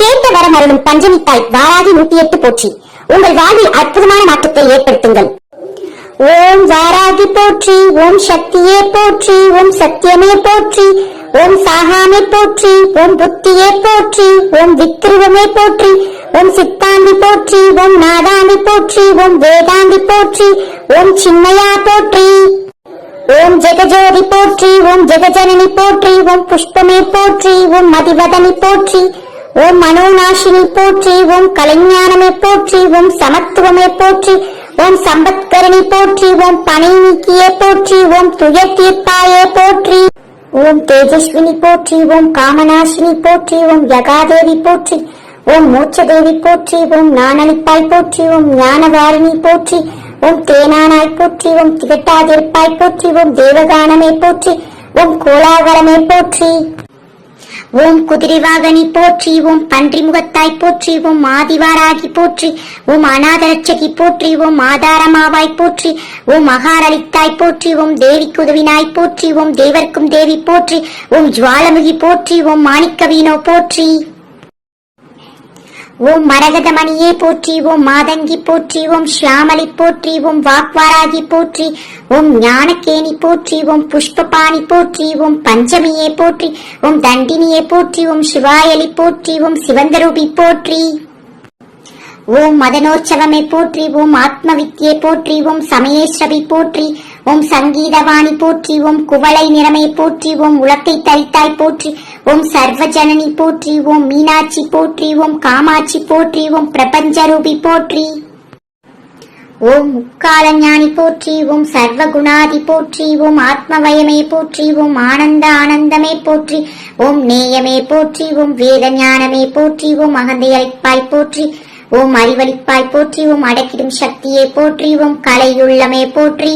கேட்ட வரம் அருளும் பஞ்சமி தாய் வாராகி நூத்தி எட்டு போற்றி உங்கள் வாழ்வில் அற்புதமான மாற்றத்தை ஏற்படுத்துங்கள் ஓம் வாராகி போற்றி ஓம் சக்தியே போற்றி ஓம் சத்தியமே போற்றி ஓம் சாகாமே போற்றி ஓம் புத்தியே போற்றி ஓம் விக்ருவமே போற்றி ஓம் சித்தாந்தி போற்றி ஓம் நாதாந்தி போற்றி ஓம் வேதாந்தி போற்றி ஓம் சின்னையா போற்றி ஓம் ஜெகஜோதி போற்றி ஓம் ஜெகஜனனி போற்றி ஓம் புஷ்பமே போற்றி ஓம் மதிவதனி போற்றி ஓம் மனோநாசினி போற்றி ஓம் கலைஞானமே போற்றி ஓம் சமத்துவமே போற்றி ஓம் சம்பத்கரணி போற்றி ஓம் பனை நீக்கியே போற்றி ஓம் துயர் தீர்ப்பாயே போற்றி ஓம் தேஜஸ்வினி போற்றி ஓம் காமநாசினி போற்றி ஓம் யகாதேவி போற்றி ஓம் மூச்சதேவி போற்றி ஓம் நானளிப்பாய் போற்றி ஓம் ஞானவாரிணி போற்றி ஓம் தேனானாய் போற்றி ஓம் திகட்டாதிருப்பாய் போற்றி ஓம் தேவகானமே போற்றி ஓம் கோலாகலமே போற்றி ஓம் குதிரைவாகனி போற்றி ஓம் பன்றி முகத்தாய் போற்றி ஓம் மாதிவாராகி போற்றி ஓம் அநாதரட்சகி போற்றி ஓம் ஆதாரமாவாய் போற்றி ஓம் மகாரளித்தாய் போற்றி ஓம் தேவி குதுவினாய் போற்றி ஓம் தேவர்க்கும் தேவி போற்றி ஓம் ஜுவாலமுகி போற்றி ஓம் மாணிக்கவீனோ போற்றி. ஓம் மரகதமணியே போற்றி ஓம் மாதங்கி போற்றி ஓம் ஷியாமலி போற்றி ஓம் வாக்வாராகி போற்றி ஓம் ஞானக்கேணி போற்றி ஓம் புஷ்பபாணி போற்றி ஓம் பஞ்சமியே போற்றி ஓம் தண்டினியே போற்றி ஓம் சிவாயலி போற்றி ஓம் சிவந்தரூபி போற்றி ஓம் மதனோற்சவமே போற்றி ஓம் ஆத்மவித்யே போற்றி ஓம் சமயேஸ்வரி போற்றி ஓம் சங்கீதவாணி போற்றி ஓம் குவளை நிறமே போற்றி ஓம் உலக்கை தரித்தாய் போற்றி ஓம் சர்வஜனனி போற்றி ஓம் மீனாட்சி போற்றி ஓம் காமாட்சி போற்றி ஓம் பிரபஞ்சரூபி போற்றி ஓம் முக்காலஞானி போற்றி ஓம் சர்வகுணாதி போற்றி ஓம் ஆத்மவயமே போற்றி ஓம் ஆனந்த ஆனந்தமே போற்றி ஓம் நேயமே போற்றி ஓம் வேத ஞானமே போற்றி ஓம் அகந்தையளிப்பாய் போற்றி ஓம் அறிவளிப்பாய் போற்றி ஓம் அடக்கிடும் சக்தியை போற்றி ஓம் கலையுள்ளமே போற்றி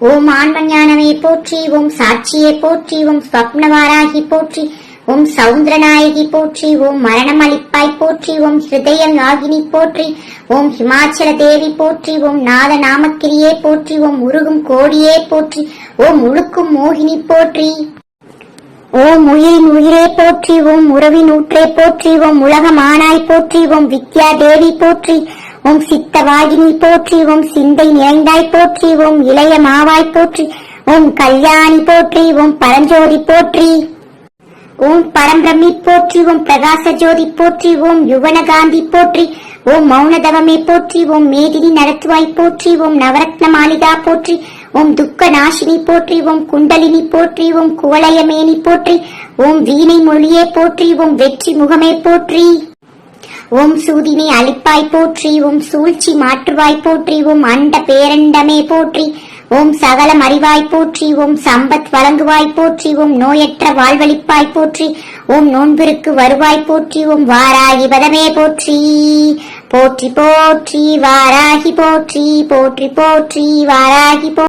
ஓம் ஆன்மஞானமே போற்றி ஓம் சாட்சியே போற்றி ஓம் ஸ்வப்னவாராகி போற்றி ஓம் சவுந்தரநாயகி போற்றி ஓம் மரணம் அளிப்பாய் போற்றி ஓம் ஹிருதய நாகினி போற்றி ஓம் ஹிமாச்சல தேவி போற்றி ஓம் நாத நாமக்கிரியே போற்றி ஓம் உருகும் கோடியே போற்றி ஓம் உழுக்கும் மோகினி போற்றி ஓம் உயிரின் உயிரே போற்றி ஓம் உறவின் ஊற்றே போற்றி ஓம் உலகமானாய் போற்றி ஓம் வித்யா தேவி போற்றி உம் சித்த வாகினி போற்றி உம் சிந்தை நிறைந்தாய் போற்றி ஓம் இளைய மாவாய் போற்றி உம் கல்யாணி போற்றி உம் பரஞ்சோதி போற்றி ஓம் பரம்பிரமி போற்றி ஓம் பிரகாச ஜோதி போற்றி ஓம் யுவனகாந்தி போற்றி ஓம் மௌனதவமே போற்றி ஓம் மேதினி நடத்துவாய் போற்றி ஓம் நவரத்ன மாளிகா போற்றி ஓம் துக்க நாசினி போற்றி ஓம் குண்டலினி போற்றி ஓம் குவளையமேனி போற்றி ஓம் வீணை மொழியே போற்றி ஓம் வெற்றி முகமே போற்றி ஓம் சூதினை அழிப்பாய் போற்றி ஓம் சூழ்ச்சி மாற்றுவாய் போற்றி ஓம் அண்ட பேரண்டமே போற்றி ஓம் சகலம் அறிவாய் போற்றி ஓம் சம்பத் வழங்குவாய் போற்றி ஓம் நோயற்ற வாழ்வழிப்பாய் போற்றி ஓம் நோன்பிற்கு வருவாய் போற்றி ஓம் வாராகி பதமே போற்றி. போற்றி போற்றி வாராகி போற்றி போற்றி போற்றி வாராகி போ